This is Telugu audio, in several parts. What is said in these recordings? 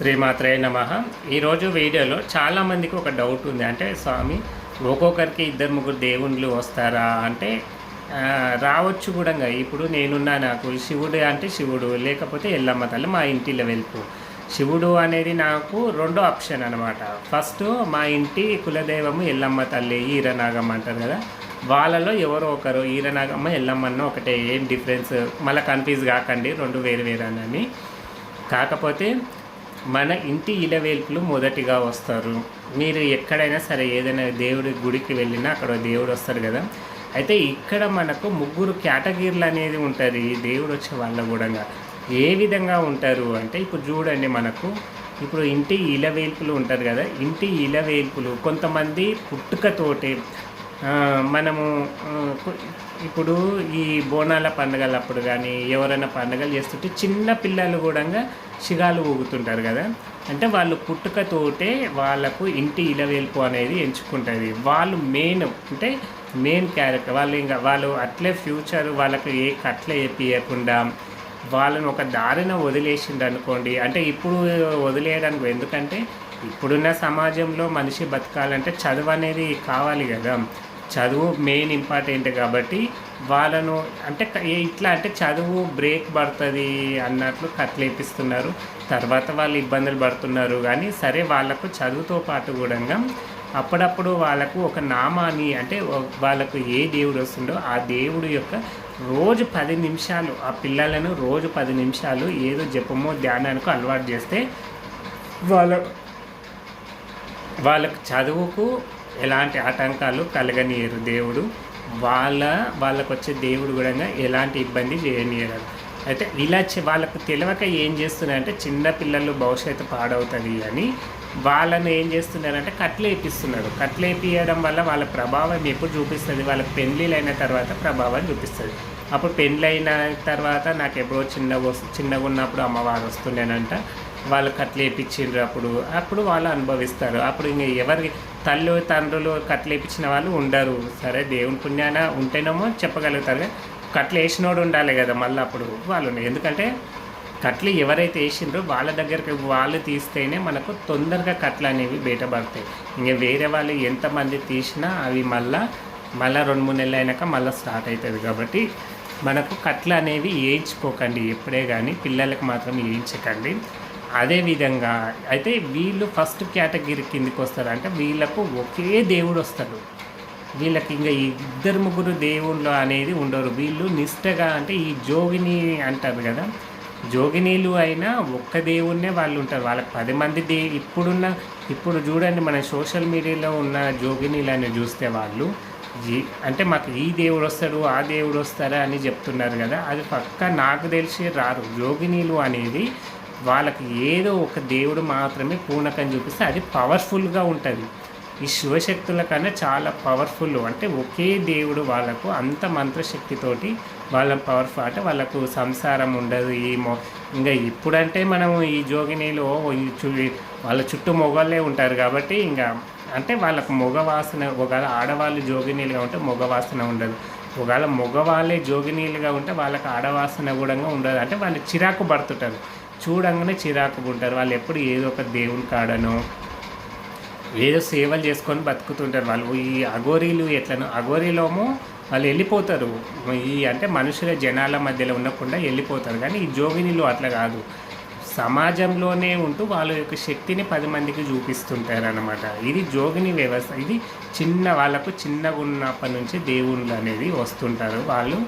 శ్రీమాత్రే నమ. ఈరోజు వీడియోలో చాలామందికి ఒక డౌట్ ఉంది. అంటే స్వామి ఒక్కొక్కరికి ఇద్దరు ముగ్గురు దేవుళ్ళు వస్తారా అంటే రావచ్చు కూడా ఇప్పుడు నేనున్నా నాకు శివుడు అంటే శివుడు లేకపోతే ఎల్లమ్మ తల్లి మా ఇంటిలో వెళ్పు శివుడు అనేది నాకు రెండో ఆప్షన్ అనమాట ఫస్ట్ మా ఇంటి కులదైవము ఎల్లమ్మ తల్లి ఈరనాగమ్మ అంటారు కదా. వాళ్ళలో ఎవరో ఒకరు ఈరనాగమ్మ ఎల్లమ్మన్న ఒకటే. ఏం డిఫరెన్స్ మళ్ళీ కన్ఫ్యూజ్ కాకండి రెండు వేరు వేరు అని. కాకపోతే మన ఇంటి ఇలవేల్పులు మొదటిగా వస్తారు. మీరు ఎక్కడైనా సరే ఏదైనా దేవుడి గుడికి వెళ్ళినా అక్కడ దేవుడు వస్తారు కదా. అయితే ఇక్కడ మనకు ముగ్గురు కేటగిరీలు అనేది ఉంటుంది ఈ దేవుడు వచ్చే వాళ్ళ కూడా ఏ విధంగా ఉంటారు అంటే ఇప్పుడు చూడండి మనకు. ఇప్పుడు ఇంటి ఇలవేల్పులు ఉంటారు కదా. ఇంటి ఇలవేల్పులు కొంతమంది పుట్టుకతోటి మనము ఇప్పుడు ఈ బోనాల పండుగలప్పుడు కానీ ఎవరైనా పండుగలు చేస్తుంటే చిన్న పిల్లలు కూడా శిగాలు ఊగుతుంటారు కదా. అంటే వాళ్ళు పుట్టుకతోటే వాళ్ళకు ఇంటి ఇలవేల్పు అనేది ఎంచుకుంటుంది. వాళ్ళు మెయిన్ అంటే మెయిన్ క్యారెక్టర్ వాళ్ళు ఇంకా వాళ్ళు అట్లే ఫ్యూచర్ వాళ్ళకి ఏ కట్ల వేపియకుండా వాళ్ళని ఒక దారిన వదిలేసింది అనుకోండి అంటే ఇప్పుడు వదిలేయడానికి ఎందుకంటే ఇప్పుడున్న సమాజంలో మనిషి బతకాలంటే చదువు అనేది కావాలి కదా. చదువు మెయిన్ ఇంపార్టెంట్ కాబట్టి వాళ్ళను అంటే ఇట్లా అంటే చదువు బ్రేక్ పడుతుంది అన్నట్లు కట్లేపిస్తున్నారు తర్వాత వాళ్ళు ఇబ్బందులు పడుతున్నారు కానీ సరే వాళ్ళకు చదువుతో పాటు కూడా అప్పుడప్పుడు వాళ్ళకు ఒక నామాన్ని అంటే వాళ్ళకు ఏ దేవుడు వస్తుందో ఆ దేవుడు యొక్క రోజు పది నిమిషాలు ఆ పిల్లలను రోజు పది నిమిషాలు ఏదో జపమో ధ్యానానికి అలవాటు చేస్తే వాళ్ళ వాళ్ళకు చదువుకు ఎలాంటి ఆటంకాలు కలగనీయరు దేవుడు. వాళ్ళ వాళ్ళకు వచ్చే దేవుడు కూడా ఎలాంటి ఇబ్బంది చేయనీయరు. అయితే ఇలా వాళ్ళకు తెలియక ఏం చేస్తున్నారంటే చిన్న పిల్లలు భవిష్యత్తు పాడవుతుంది అని వాళ్ళని ఏం చేస్తున్నారంటే కట్లు వేపిస్తున్నారు కట్లు వేపియడం వల్ల వాళ్ళ ప్రభావం ఎప్పుడు చూపిస్తుంది? వాళ్ళ పెళ్ళిళ్ళు అయిన తర్వాత ప్రభావం చూపిస్తుంది. అప్పుడు పెళ్ళైన తర్వాత నాకు ఎప్పుడో చిన్నగా చిన్నగా ఉన్నప్పుడు అమ్మవారు వస్తుండేనంట. వాళ్ళు కట్లు వేపించిండ్రు అప్పుడు. అప్పుడు వాళ్ళు అనుభవిస్తారు. అప్పుడు ఇంక ఎవరికి తల్లి తండ్రులు కట్లు వాళ్ళు ఉండరు. సరే దేవుని పుణ్యాన ఉంటేనేమో చెప్పగలుగుతారు కట్లు వేసినోడు ఉండాలి కదా మళ్ళీ అప్పుడు వాళ్ళు ఎందుకంటే కట్లు ఎవరైతే వేసిండ్రో వాళ్ళ దగ్గరికి వాళ్ళు తీస్తేనే మనకు తొందరగా కట్లు అనేవి బయటపడతాయి. ఇంకా వేరే వాళ్ళు ఎంతమంది తీసినా అవి మళ్ళా మళ్ళీ రెండు మూడు నెలలు అయినాక మళ్ళీ స్టార్ట్ అవుతుంది కాబట్టి మనకు కట్లు అనేవి వేయించుకోకండి. ఎప్పుడే కానీ పిల్లలకు మాత్రం వేయించకండి. అదేవిధంగా అయితే వీళ్ళు ఫస్ట్ కేటగిరీ కిందికి వస్తారు అంటే వీళ్ళకు ఒకే దేవుడు వస్తాడు. వీళ్ళకి ఇంకా ఇద్దరు ముగ్గురు దేవుళ్ళు అనేది ఉండరు. వీళ్ళు నిష్టగా అంటే ఈ జోగిని అంటారు కదా. జోగినీలు అయినా ఒక్క దేవుణ్ణే వాళ్ళు ఉంటారు. వాళ్ళకి పది మంది దే ఇప్పుడున్న ఇప్పుడు చూడండి మన సోషల్ మీడియాలో ఉన్న జోగినీలని చూస్తే వాళ్ళు అంటే మాకు ఈ దేవుడు వస్తాడు ఆ దేవుడు వస్తారా అని చెప్తున్నారు కదా. అది పక్క నాకు తెలిసి రారు. జోగినీలు అనేది వాళ్ళకి ఏదో ఒక దేవుడు మాత్రమే పూనకం చూపిస్తే అది పవర్ఫుల్గా ఉంటుంది. ఈ శివశక్తుల కన్నా చాలా పవర్ఫుల్ అంటే ఒకే దేవుడు వాళ్ళకు అంత మంత్రశక్తితోటి వాళ్ళ పవర్ఫుల్ అంటే వాళ్ళకు సంసారం ఉండదు ఈ మొ ఇంకా ఇప్పుడంటే మనం ఈ జోగినీలు వాళ్ళ చుట్టూ మొగలే ఉంటారు కాబట్టి ఇంకా అంటే వాళ్ళకు మొగవాసన ఒకవేళ ఆడవాళ్ళు జోగినీలుగా ఉంటే మొగవాసన ఉండదు. ఒకవేళ మగవాళ్ళే జోగినీలుగా ఉంటే వాళ్ళకి ఆడవాసన కూడా ఉండదు. అంటే వాళ్ళు చిరాకు పడుతుంటారు. చూడంగానే చిరాకు ఉంటారు. వాళ్ళు ఎప్పుడు ఏదో ఒక దేవుని కాడనో ఏదో సేవలు చేసుకొని బతుకుతుంటారు. వాళ్ళు ఈ అఘోరీలు ఎట్లను అఘోరీలోమో వాళ్ళు వెళ్ళిపోతారు. ఈ అంటే మనుషుల జనాల మధ్యలో ఉండకుండా వెళ్ళిపోతారు. కానీ ఈ జోగినిలు అట్లా కాదు. సమాజంలోనే ఉంటూ వాళ్ళ యొక్క శక్తిని పది మందికి చూపిస్తుంటారు అనమాట ఇది జోగిని వ్యవస్థ. ఇది చిన్న వాళ్ళకు చిన్నగా ఉన్నప్పటి నుంచి దేవుళ్ళు అనేది వస్తుంటారు. వాళ్ళు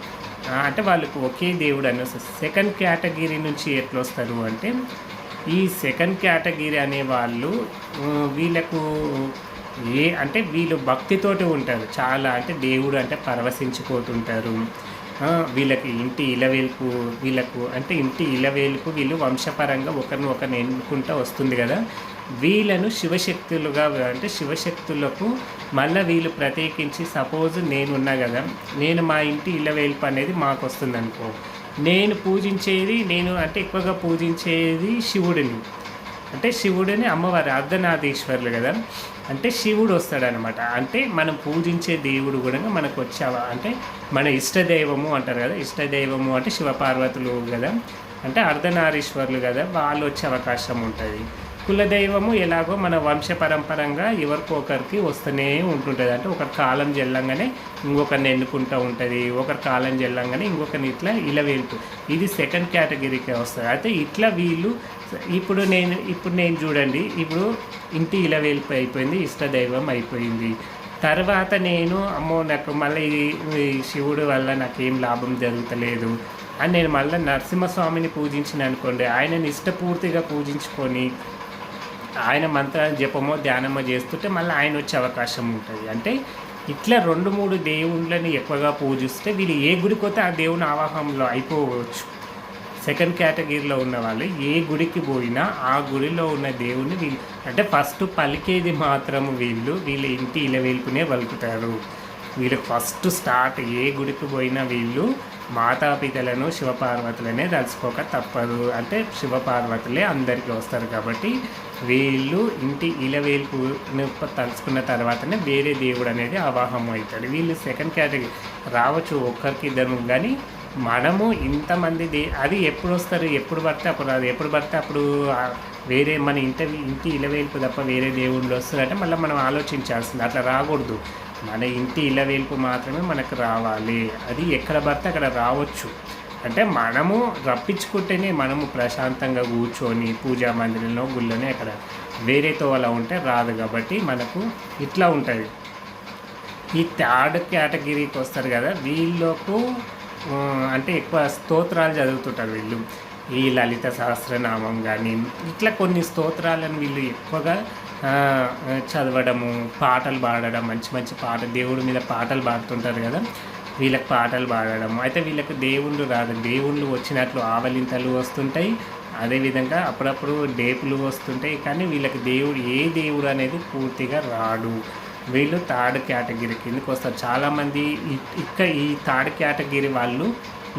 అంటే వాళ్ళకు ఒకే దేవుడు అని సెకండ్ కేటగిరీ నుంచి ఎట్లా వస్తారు అంటే ఈ సెకండ్ కేటగిరీ అనే వాళ్ళు వీళ్ళకు ఏ అంటే వీళ్ళు భక్తితోటి ఉంటారు. చాలా అంటే దేవుడు అంటే పరవశించిపోతుంటారు. వీళ్ళకి ఇంటి ఇలవేల్పు వీళ్ళకు అంటే ఇంటి ఇలవేల్పు వీళ్ళు వంశపరంగా ఒకరిని ఒకరిని ఎన్నుకుంటూ వస్తుంది కదా. వీళ్ళను శివశక్తులుగా అంటే శివశక్తులకు మళ్ళీ వీళ్ళు ప్రత్యేకించి సపోజ్ నేనున్నా కదా నేను మా ఇంటి ఇలవేల్పు అనేది మాకు వస్తుంది అనుకో నేను పూజించేది నేను అంటే ఎక్కువగా పూజించేది శివుడిని. అంటే శివుడిని అమ్మవారి అర్ధనాథీశ్వరులు కదా? అంటే శివుడు వస్తాడనమాట అంటే మనం పూజించే దేవుడు కూడా మనకు వచ్చావా అంటే మన ఇష్టదైవము అంటారు కదా? ఇష్టదైవము అంటే శివపార్వతులు కదా? అంటే అర్ధనారీశ్వరులు కదా? వాళ్ళు వచ్చే అవకాశం ఉంటుంది. కులదైవము ఎలాగో మన వంశపరంపరంగా ఎవరికో ఒకరికి వస్తూనే ఉంటుంటుంది. అంటే ఒకరి కాలం జల్లంగానే ఇంకొకరిని ఎన్నుకుంటూ ఉంటుంది. ఒకరి కాలం జల్లంగానే ఇంకొకరిని ఇట్లా ఇలా వెళ్తూ ఇది సెకండ్ కేటగిరీకి వస్తుంది. అయితే ఇట్లా వీళ్ళు ఇప్పుడు నేను ఇప్పుడు నేను చూడండి. ఇప్పుడు ఇంటి ఇలా వెళ్ళిపోయి అయిపోయింది ఇష్టదైవం అయిపోయింది. తర్వాత నేను అమ్మో నాకు మళ్ళీ ఈ శివుడు వల్ల నాకేం లాభం జరుగుతలేదు అని నేను మళ్ళీ నరసింహస్వామిని పూజించిన అనుకోండి ఆయనని ఇష్టపూర్తిగా పూజించుకొని ఆయన మంత్ర జపమో ధ్యానమో చేస్తుంటే మళ్ళీ ఆయన వచ్చే అవకాశం ఉంటుంది. అంటే ఇట్లా రెండు మూడు దేవుళ్ళని ఎక్కువగా పూజిస్తే వీళ్ళు ఏ గుడికి పోతే ఆ దేవుని ఆవాహంలో అయిపోవచ్చు. సెకండ్ కేటగిరీలో ఉన్న వాళ్ళు ఏ గుడికి పోయినా ఆ గుడిలో ఉన్న దేవుని వీళ్ళు అంటే ఫస్ట్ పలికేది మాత్రం వీళ్ళు వీళ్ళ ఇంటి ఇలవేల్పునే పలుకుతారు వీళ్ళకి ఫస్ట్ స్టార్ట్ ఏ గుడికి పోయినా వీళ్ళు మాతాపితలను శివపార్వతులనే తలుచుకోక తప్పదు. అంటే శివపార్వతులే అందరికీ వస్తారు కాబట్టి వీళ్ళు ఇంటి ఇలవేల్పు తలుచుకున్న తర్వాతనే వేరే దేవుడు అనేది అవాహం అవుతాడు. వీళ్ళు సెకండ్ కేటగిరీ రావచ్చు ఒక్కరికి ఇద్దరు కానీ మనము ఇంతమంది అది ఎప్పుడు వస్తారు ఎప్పుడు పడితే అప్పుడు అది ఎప్పుడు పడితే అప్పుడు వేరే మన ఇంటి ఇంటి ఇలవేల్పు తప్ప వేరే దేవుళ్ళు వస్తారంటే మళ్ళీ మనం ఆలోచించాల్సింది. అట్లా రాకూడదు. మన ఇంటి ఇలవేల్పు మాత్రమే మనకు రావాలి. అది ఎక్కడ పడితే అక్కడ రావచ్చు. అంటే మనము రప్పించుకుంటేనే మనము ప్రశాంతంగా కూర్చొని పూజా మందిరంలో గుళ్ళోనే అక్కడ వేరేతో అలా ఉంటే రాదు కాబట్టి మనకు ఇట్లా ఉంటుంది. ఈ థర్డ్ కేటగిరీకి వస్తారు కదా వీళ్ళకు అంటే ఎక్కువ స్తోత్రాలు చదువుతుంటారు వీళ్ళు. ఈ లలిత సహస్రనామం కానీ ఇట్లా కొన్ని స్తోత్రాలను వీళ్ళు ఎక్కువగా చదవడము పాటలు పాడడం మంచి మంచి పాట దేవుడి మీద పాటలు పాడుతుంటారు కదా. వీళ్ళకి పాటలు పాడడం అయితే వీళ్ళకి దేవుళ్ళు రాదు. దేవుళ్ళు వచ్చినట్లు ఆవలింతలు వస్తుంటాయి. అదేవిధంగా అప్పుడప్పుడు డేపులు వస్తుంటాయి. కానీ వీళ్ళకి దేవుడు ఏ దేవుడు అనేది పూర్తిగా రాడు. వీళ్ళు థర్డ్ కేటగిరీ కిందకి వస్తారు. చాలామంది ఇక్కడ ఈ థర్డ్ కేటగిరీ వాళ్ళు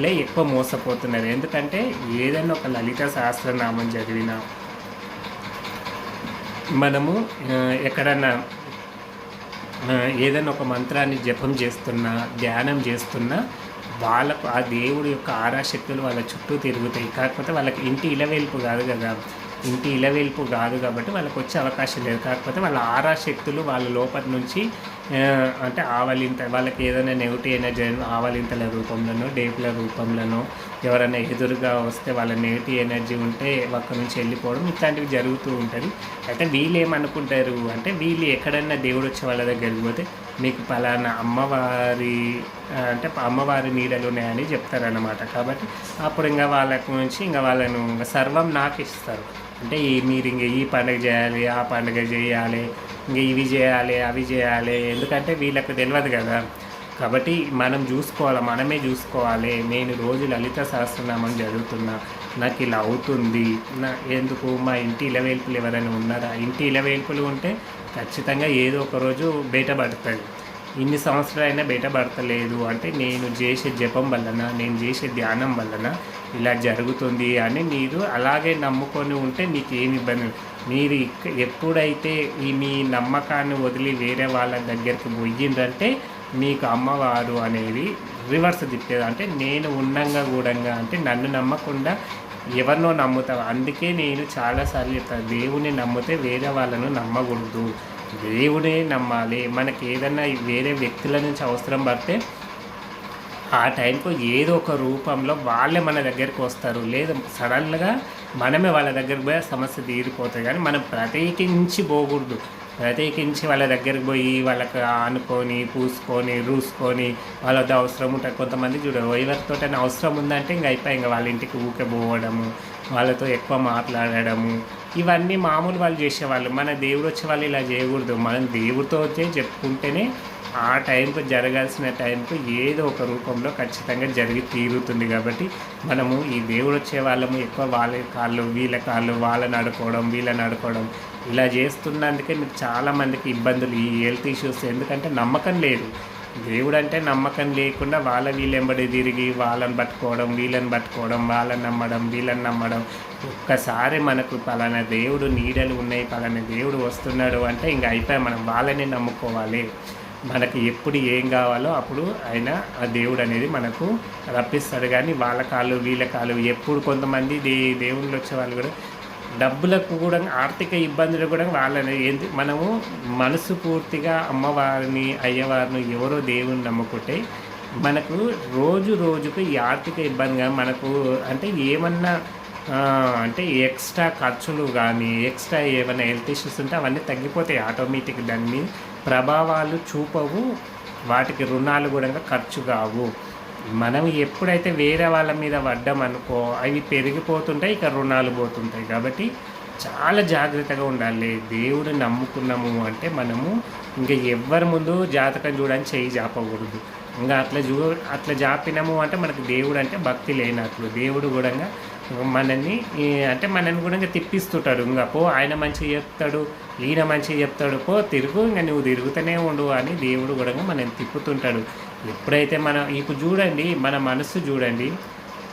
లే ఎక్కువ మోసపోతున్నారు. ఎందుకంటే ఏదైనా ఒక లలిత సహస్రనామం చదివినా మనము ఎక్కడన్నా ఏదైనా ఒక మంత్రాన్ని జపం చేస్తున్నా ధ్యానం చేస్తున్నా వాళ్ళకు ఆ దేవుడి యొక్క ఆరాశక్తులు వాళ్ళ చుట్టూ తిరుగుతాయి. కాకపోతే వాళ్ళకి ఇంటి ఇలవేల్పు కాదు కదా. ఇంటి ఇలవేల్పు కాదు కాబట్టి వాళ్ళకి వచ్చే అవకాశం లేదు. కాకపోతే వాళ్ళ ఆరా శక్తులు వాళ్ళ లోపల నుంచి అంటే ఆవలింత వాళ్ళకి ఏదైనా నెగిటివ్ ఎనర్జీ ఆవలింతల రూపంలోనో డేపుల రూపంలోనో ఎవరైనా ఎదురుగా వస్తే వాళ్ళ నెగిటివ్ ఎనర్జీ ఉంటే ఒక్క నుంచి వెళ్ళిపోవడం ఇట్లాంటివి జరుగుతూ ఉంటుంది. అయితే వీళ్ళు ఏమనుకుంటారు అంటే వీళ్ళు ఎక్కడైనా దేవుడు వచ్చే వాళ్ళ దగ్గరికి పోతే మీకు పలానా అమ్మవారి అంటే అమ్మవారి నీడలు ఉన్నాయని చెప్తారన్నమాట. కాబట్టి అప్పుడు ఇంకా వాళ్ళకు నుంచి ఇంకా వాళ్ళను సర్వం నాకు ఇస్తారు అంటే ఈ మీరు ఇంక ఈ పండుగ చేయాలి ఆ పండుగ చేయాలి ఇంక ఇవి చేయాలి అవి చేయాలి. ఎందుకంటే వీళ్ళకు తెలియదు కదా. కాబట్టి మనం చూసుకోవాలి మనమే చూసుకోవాలి. నేను రోజు లలిత సహస్రనామం చదువుతున్నా నాకు ఇలా అవుతుంది. నా ఎందుకు? మా ఇంటి ఇలవేల్పులు ఎవరైనా ఉన్నారా? ఇంటి ఇలవేల్పులు ఉంటే ఖచ్చితంగా ఏదో ఒక రోజు బయటపడుతుంది ఇన్ని సంవత్సరాలైనా బయటపడతలేదు అంటే నేను చేసే జపం వలన నేను చేసే ధ్యానం వలన ఇలా జరుగుతుంది అని మీరు అలాగే నమ్ముకొని ఉంటే మీకు ఏమి ఇబ్బంది మీరు ఎప్పుడైతే ఈ మీ నమ్మకాన్ని వదిలి వేరే వాళ్ళ దగ్గరికి పోయిందంటే మీకు అమ్మవారు అనేది రివర్స్ తిప్పేది. అంటే నేను ఉండంగా కూడంగా అంటే నన్ను నమ్మకుండా ఎవరినో నమ్ముతావు. అందుకే నేను చాలాసార్లు చెప్తాను దేవుని నమ్మితే వేరే వాళ్ళను నమ్మకూడదు. దేవుడే నమ్మాలి. మనకి ఏదన్నా వేరే వ్యక్తుల నుంచి అవసరం పడితే ఆ టైంకు ఏదో ఒక రూపంలో వాళ్ళే మన దగ్గరికి వస్తారు. లేదు సడన్గా మనమే వాళ్ళ దగ్గరికి పోయి సమస్య తీరిపోతాయి. కానీ మనం ప్రత్యేకించి పోకూడదు. ప్రత్యేకించి వాళ్ళ దగ్గరికి పోయి వాళ్ళకి ఆనుకొని పూసుకొని రూసుకొని వాళ్ళతో అవసరం ఉంటుంది కొంతమంది చూడ ఎవరితో అవసరం ఉందంటే ఇంక అయిపోయి ఇంకా వాళ్ళ ఇంటికి ఊకే పోవడము వాళ్ళతో ఎక్కువ మాట్లాడడము ఇవన్నీ మామూలు వాళ్ళు చేసేవాళ్ళు. మన దేవుడు వచ్చే వాళ్ళు ఇలా చేయకూడదు. మనం దేవుడితో వచ్చే చెప్పుకుంటేనే ఆ టైంకు జరగాల్సిన టైంకు ఏదో ఒక రూపంలో ఖచ్చితంగా జరిగి తీరుతుంది కాబట్టి మనము ఈ దేవుడు వచ్చే వాళ్ళము ఎక్కువ వాళ్ళ కాళ్ళు వీళ్ళ కాళ్ళు వాళ్ళని ఆడుకోవడం వీళ్ళని ఆడుకోవడం ఇలా చేస్తున్నందుకే మీకు చాలామందికి ఇబ్బందులు ఈ హెల్త్ ఇష్యూస్. ఎందుకంటే నమ్మకం లేదు. దేవుడు అంటే నమ్మకం లేకుండా వాళ్ళ వీళ్ళెంబడి తిరిగి వాళ్ళని పట్టుకోవడం వీళ్ళని పట్టుకోవడం వాళ్ళని నమ్మడం వీళ్ళని నమ్మడం. ఒక్కసారి మనకు పలానా దేవుడు నీడలు ఉన్నాయి పలానా దేవుడు వస్తున్నాడు అంటే ఇంక అయిపోయి మనం వాళ్ళని నమ్ముకోవాలి. మనకి ఎప్పుడు ఏం కావాలో అప్పుడు ఆయన ఆ దేవుడు అనేది మనకు రప్పిస్తాడు. కానీ వాళ్ళ కాళ్ళు వీళ్ళ కాళ్ళు ఎప్పుడు కొంతమంది దే దేవుళ్ళు వచ్చే వాళ్ళు కూడా డబ్బులకు కూడా ఆర్థిక ఇబ్బందులు కూడా వాళ్ళని ఏంటి మనము మనసు పూర్తిగా అమ్మవారిని అయ్యవారిని ఎవరో దేవుని నమ్ముకుంటే మనకు రోజు రోజుకు ఈ ఆర్థిక ఇబ్బందిగా మనకు అంటే ఏమన్నా అంటే ఎక్స్ట్రా ఖర్చులు కానీ ఎక్స్ట్రా ఏమైనా హెల్త్ ఇష్యూస్ ఉంటే అవన్నీ తగ్గిపోతాయి ఆటోమేటిక్ దాని మీద ప్రభావాలు చూపవు వాటికి రుణాలు కూడా ఖర్చు కావు. మనం ఎప్పుడైతే వేరే వాళ్ళ మీద పడ్డాం అనుకో అవి పెరిగిపోతుంటాయి ఇక రుణాలు పోతుంటాయి. కాబట్టి చాలా జాగ్రత్తగా ఉండాలి. దేవుడు నమ్ముకున్నాము అంటే మనము ఇంకా ఎవ్వరి ముందు జాతకం చూడని చేయి జాపకూడదు. ఇంకా అట్లా చూ అట్లా జాపినాము అంటే మనకు దేవుడు అంటే భక్తి లేనట్లు. దేవుడు కూడా మనల్ని అంటే మనల్ని కూడా ఇంకా తిప్పిస్తుంటాడు. ఇంకా పో ఆయన మంచిగా చెప్తాడు ఈయన మంచిగా చెప్తాడు పో తిరుగు ఇంకా నువ్వు తిరుగుతూనే ఉండు అని దేవుడు కూడా మనల్ని తిప్పుతుంటాడు. ఎప్పుడైతే మనం ఇప్పుడు చూడండి మన మనస్సు చూడండి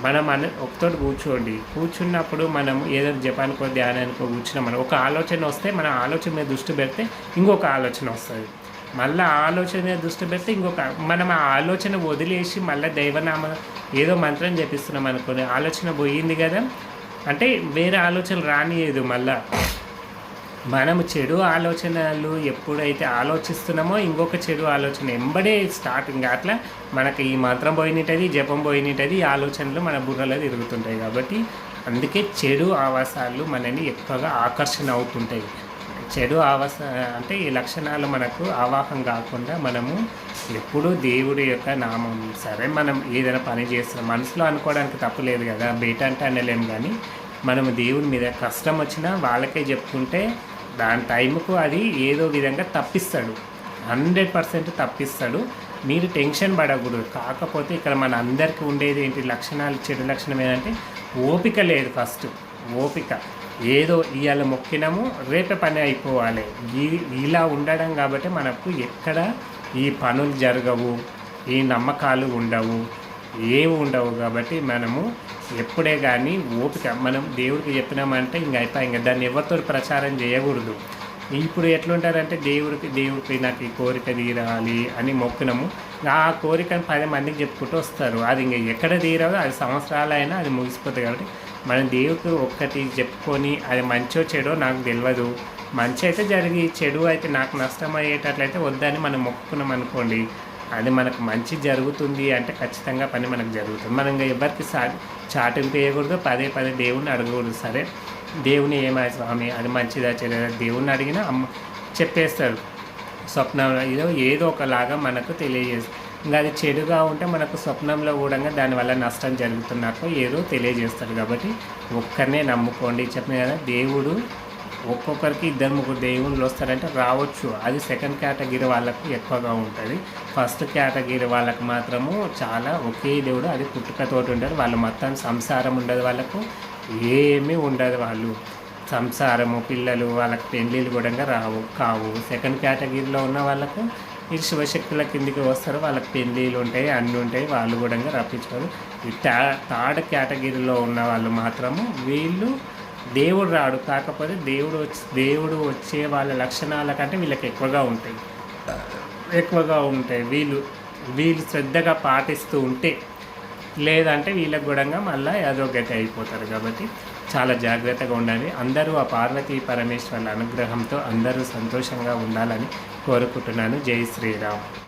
మనం మన ఒకతోటి కూర్చోండి. కూర్చున్నప్పుడు మనం ఏదో జపానికో ధ్యానానికో కూర్చున్నాం మనం ఒక ఆలోచన వస్తే మన ఆలోచన మీద దృష్టి పెడితే ఇంకొక ఆలోచన వస్తుంది. మళ్ళీ ఆలోచన మీద దృష్టి పెడితే ఇంకొక మనం ఆ ఆలోచన వదిలేసి మళ్ళీ దైవనామ ఏదో మంత్రం చెప్పిస్తున్నాం అనుకోని ఆలోచన పోయింది కదా. అంటే వేరే ఆలోచనలు రానియదు మళ్ళా. మనము చెడు ఆలోచనలు ఎప్పుడైతే ఆలోచిస్తున్నామో ఇంకొక చెడు ఆలోచన ఎంబడే స్టార్టింగ్ అట్లా మనకి ఈ మంత్రం పోయినట్టది జపం పోయినట్టది ఈ ఆలోచనలు మన బుర్రలో తిరుగుతుంటాయి కాబట్టి అందుకే చెడు ఆవాసాలు మనని ఎక్కువగా ఆకర్షణ అవుతుంటాయి. చెడు ఆవాస అంటే ఈ లక్షణాలు మనకు ఆవాహం కాకుండా మనము ఎప్పుడూ దేవుడి యొక్క నామం సరే మనం ఏదైనా పని చేస్తున్నాం. మనసులో అనుకోవడానికి తప్పలేదు కదా బయట అంటే అనలేం కానీ మనము దేవుడి మీద కష్టం వచ్చినా వాళ్ళకే చెప్పుకుంటే దాని టైంకు అది ఏదో విధంగా తప్పిస్తాడు. Hundred percent తప్పిస్తాడు. మీరు టెన్షన్ పడకూడదు. కాకపోతే ఇక్కడ మన అందరికీ ఉండేది ఏంటి లక్షణాలు చెడు లక్షణం ఏంటంటే ఓపిక లేదు ఫస్ట్. ఓపిక. ఏదో ఇవాళ మొక్కినాము రేపే పని అయిపోవాలి. ఈ- ఇలా ఉండడం కాబట్టి మనకు ఎక్కడ ఈ పనులు జరగవు ఈ నమ్మకాలు ఉండవు ఏవి ఉండవు కాబట్టి మనము ఎప్పుడే కానీ ఓపిక మనం దేవుడికి చెప్పినామంటే ఇంక అయిపోయి ఇంకా దాన్ని ఎవరితో ప్రచారం చేయకూడదు. ఇప్పుడు ఎట్లుంటారంటే దేవుడికి దేవుడికి నాకు ఈ కోరిక తీరాలి అని మొక్కినాము ఆ కోరికను పది మందికి చెప్పుకుంటూ వస్తారు. అది ఇంకా ఎక్కడ తీరదు అది సంవత్సరాలైనా అది ముగిసిపోతుంది కాబట్టి మనం దేవుడికి ఒక్కటి చెప్పుకొని అది మంచో చెడో నాకు తెలియదు మంచి అయితే జరిగి చెడు అయితే నాకు నష్టం అయ్యేటట్లయితే వద్దని మనం మొక్కుకున్నాం అనుకోండి. అది మనకు మంచి జరుగుతుంది అంటే ఖచ్చితంగా పని మనకు జరుగుతుంది. మనం ఎవరికి సా చాటింపు చేయకూడదు పదే పదే దేవుణ్ణి అడగకూడదు. సరే? దేవుని ఏమాయ స్వామి? అది మంచిదా చెడు దేవుణ్ణి అడిగినా అమ్మ చెప్పేస్తాడు స్వప్నంలో ఏదో ఏదో ఒకలాగా మనకు తెలియజేస్తుంది ఇంకా అది చెడుగా ఉంటే మనకు స్వప్నంలో కూడా దానివల్ల నష్టం జరుగుతున్నట్టు ఏదో తెలియజేస్తాడు కాబట్టి ఒక్కరినే నమ్ముకోండి. చెప్పిన కదా దేవుడు ఒక్కొక్కరికి ఇద్దరు ముగ్గురు దేవుళ్ళు వస్తారంటే రావచ్చు. అది సెకండ్ కేటగిరీ వాళ్ళకు ఎక్కువగా ఉంటుంది. ఫస్ట్ కేటగిరీ వాళ్ళకు మాత్రము చాలా ఒకే దేవుడు అది పుట్టుకతోటి ఉంటారు వాళ్ళు మొత్తం సంసారం ఉండదు వాళ్ళకు ఏమీ ఉండదు వాళ్ళు. సంసారము పిల్లలు వాళ్ళకి పెళ్ళిళ్ళు కూడా రావు కావు. సెకండ్ కేటగిరీలో ఉన్న వాళ్ళకు ఈ శివశక్తుల కిందికి వస్తారు వాళ్ళకి పెళ్ళిళ్ళు ఉంటాయి అన్నీ ఉంటాయి వాళ్ళు కూడా రప్పించుకోరు. ఈ థా థర్డ్ కేటగిరీలో ఉన్న వాళ్ళు మాత్రము వీళ్ళు దేవుడు రాడు. కాకపోతే దేవుడు వచ్చి దేవుడు వచ్చే వాళ్ళ లక్షణాల కంటే వీళ్ళకి ఎక్కువగా ఉంటాయి. ఎక్కువగా ఉంటాయి. వీళ్ళు వీళ్ళు శ్రద్ధగా పాటిస్తూ ఉంటే లేదంటే వీళ్ళకి కూడా మళ్ళీ అదోగతి అయిపోతారు కాబట్టి చాలా జాగ్రత్తగా ఉండాలి. అందరూ ఆ పార్వతీ పరమేశ్వరుల అనుగ్రహంతో అందరూ సంతోషంగా ఉండాలని కోరుకుంటున్నాను. జై శ్రీరామ్.